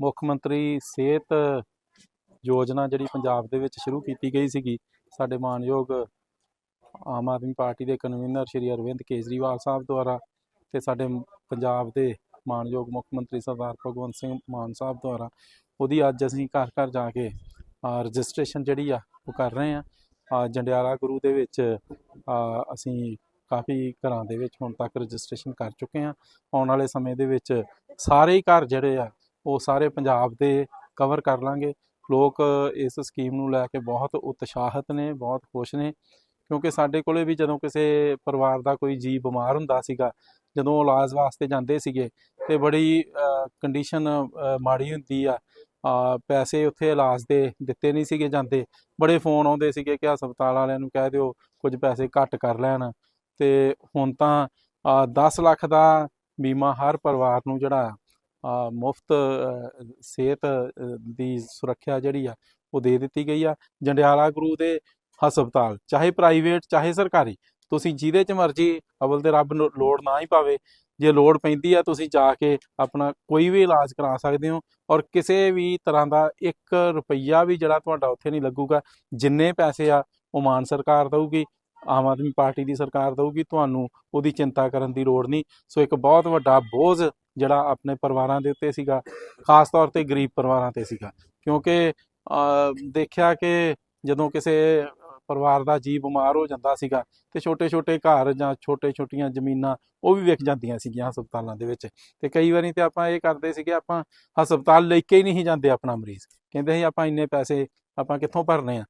ਮੁੱਖ ਮੰਤਰੀ ਸਿਹਤ ਯੋਜਨਾ ਜਿਹੜੀ ਪੰਜਾਬ ਦੇ ਵਿੱਚ ਸ਼ੁਰੂ ਕੀਤੀ ਗਈ ਸੀਗੀ, ਸਾਡੇ ਮਾਨਯੋਗ ਆਮ ਆਦਮੀ ਪਾਰਟੀ ਦੇ ਕਨਵੀਨਰ ਸ਼੍ਰੀ ਅਰਵਿੰਦ ਕੇਜਰੀਵਾਲ ਸਾਹਿਬ ਦੁਆਰਾ ਤੇ ਸਾਡੇ ਪੰਜਾਬ ਦੇ ਮਾਨਯੋਗ ਮੁੱਖ ਮੰਤਰੀ ਸਰਦਾਰ ਭਗਵੰਤ ਸਿੰਘ ਮਾਨ ਸਾਹਿਬ ਦੁਆਰਾ, ਉਹਦੀ ਅੱਜ ਅਸੀਂ ਘਰ ਘਰ ਜਾ ਕੇ ਰਜਿਸਟ੍ਰੇਸ਼ਨ ਜਿਹੜੀ ਆ, ਉਹ ਕਰ ਰਹੇ ਆ ਜੰਡਿਆਲਾ ਗੁਰੂ ਦੇ ਵਿੱਚ ਅਸੀਂ ਕਾਫੀ ਘਰਾਂ ਦੇ ਵਿੱਚ ਹੁਣ ਤੱਕ ਰਜਿਸਟ੍ਰੇਸ਼ਨ ਕਰ ਚੁੱਕੇ ਆ ਆਉਣ ਵਾਲੇ ਸਮੇਂ ਦੇ ਵਿੱਚ ਸਾਰੇ ਹੀ ਘਰ ਜਿਹੜੇ ਆ ਉਹ ਸਾਰੇ ਪੰਜਾਬ ਦੇ ਕਵਰ ਕਰ ਲਾਂਗੇ। ਲੋਕ ਇਸ ਸਕੀਮ ਨੂੰ ਲੈ ਕੇ ਬਹੁਤ ਉਤਸ਼ਾਹਿਤ ਨੇ ਬਹੁਤ ਖੁਸ਼ ਨੇ ਕਿਉਂਕਿ ਸਾਡੇ ਕੋਲੇ ਵੀ ਜਦੋਂ ਕਿਸੇ ਪਰਿਵਾਰ ਦਾ ਕੋਈ ਜੀ ਬਿਮਾਰ ਹੁੰਦਾ ਸੀਗਾ ਜਦੋਂ ਇਲਾਜ ਵਾਸਤੇ ਜਾਂਦੇ ਸੀਗੇ ਤੇ ਬੜੀ ਕੰਡੀਸ਼ਨ ਮਾੜੀ ਹੁੰਦੀ ਆ ਪੈਸੇ ਉੱਥੇ ਇਲਾਜ ਦੇ ਦਿੱਤੇ ਨਹੀਂ ਸੀਗੇ ਜਾਂਦੇ। ਬੜੇ ਫੋਨ ਆਉਂਦੇ ਸੀਗੇ ਕਿ ਹਸਪਤਾਲ ਵਾਲਿਆਂ ਨੂੰ ਕਹਿ ਦਿਓ ਕੁਝ ਪੈਸੇ ਘੱਟ ਕਰ ਲੈਣ। ਤੇ ਹੁਣ ਤਾਂ ਅ, 10 ਲੱਖ ਦਾ ਬੀਮਾ ਹਰ ਪਰਿਵਾਰ ਨੂੰ ਜਿਹੜਾ ਮੁਫਤ ਸਿਹਤ ਦੀ ਸੁਰੱਖਿਆ ਜਿਹੜੀ ਆ, ਉਹ ਦੇ ਦਿੱਤੀ ਗਈ ਆ। ਜੰਡਿਆਲਾ ਗੁਰੂ ਦੇ ਹਸਪਤਾਲ, ਚਾਹੇ ਪ੍ਰਾਈਵੇਟ ਚਾਹੇ ਸਰਕਾਰੀ, ਤੁਸੀਂ ਜਿਹਦੇ ਚ ਮਰਜ਼ੀ ਅਵਲ ਤੇ ਰੱਬ ਨੂੰ ਲੋੜ ਨਾ ਹੀ ਪਾਵੇ। ਜੇ ਲੋੜ ਪੈਂਦੀ ਆ, ਤੁਸੀਂ ਜਾ ਕੇ ਆਪਣਾ ਕੋਈ ਵੀ ਇਲਾਜ ਕਰਾ ਸਕਦੇ ਹੋ ਔਰ ਕਿਸੇ ਵੀ ਤਰ੍ਹਾਂ ਦਾ 1 ਰੁਪਈਆ ਵੀ ਜਿਹੜਾ ਤੁਹਾਡਾ ਉੱਥੇ ਨਹੀਂ ਲੱਗੂਗਾ। ਜਿੰਨੇ ਪੈਸੇ ਆ, ਉਹ ਮਾਨ ਸਰਕਾਰ ਦਊਗੀ, ਆਮ ਆਦਮੀ ਪਾਰਟੀ ਦੀ ਸਰਕਾਰ ਦਊਗੀ, ਤੁਹਾਨੂੰ ਉਹਦੀ ਚਿੰਤਾ ਕਰਨ ਦੀ ਲੋੜ ਨਹੀਂ। ਸੋ ਇੱਕ ਬਹੁਤ ਵੱਡਾ ਬੋਝ ਜਿਹੜਾ ਆਪਣੇ ਪਰਿਵਾਰਾਂ ਦੇ ਉੱਤੇ ਸੀਗਾ ਖਾਸ ਤੌਰ ਤੇ ਗਰੀਬ ਪਰਿਵਾਰਾਂ ਤੇ ਸੀਗਾ। ਕਿਉਂਕਿ ਅਹ, ਦੇਖਿਆ ਕਿ ਜਦੋਂ ਕਿਸੇ ਪਰਿਵਾਰ ਦਾ ਜੀ ਬਿਮਾਰ ਹੋ ਜਾਂਦਾ ਸੀਗਾ ਤੇ ਛੋਟੇ-ਛੋਟੇ ਘਰ ਜਾਂ ਛੋਟੇ-ਛੋਟੀਆਂ ਜ਼ਮੀਨਾਂ ਉਹ ਵੀ ਵਿਕ ਜਾਂਦੀਆਂ ਸੀਗੀਆਂ ਹਸਪਤਾਲਾਂ ਦੇ ਵਿੱਚ। ਤੇ ਕਈ ਵਾਰੀ ਤੇ ਆਪਾਂ ਇਹ ਕਰਦੇ ਸੀਗੇ ਆਪਾਂ ਹਸਪਤਾਲ ਲੈ ਕੇ ਹੀ ਨਹੀਂ ਜਾਂਦੇ ਆਪਣਾ ਮਰੀਜ਼। ਕਹਿੰਦੇ ਸੀ ਆਪਾਂ ਇੰਨੇ ਪੈਸੇ ਆਪਾਂ ਕਿੱਥੋਂ ਭਰਨੇ ਆ?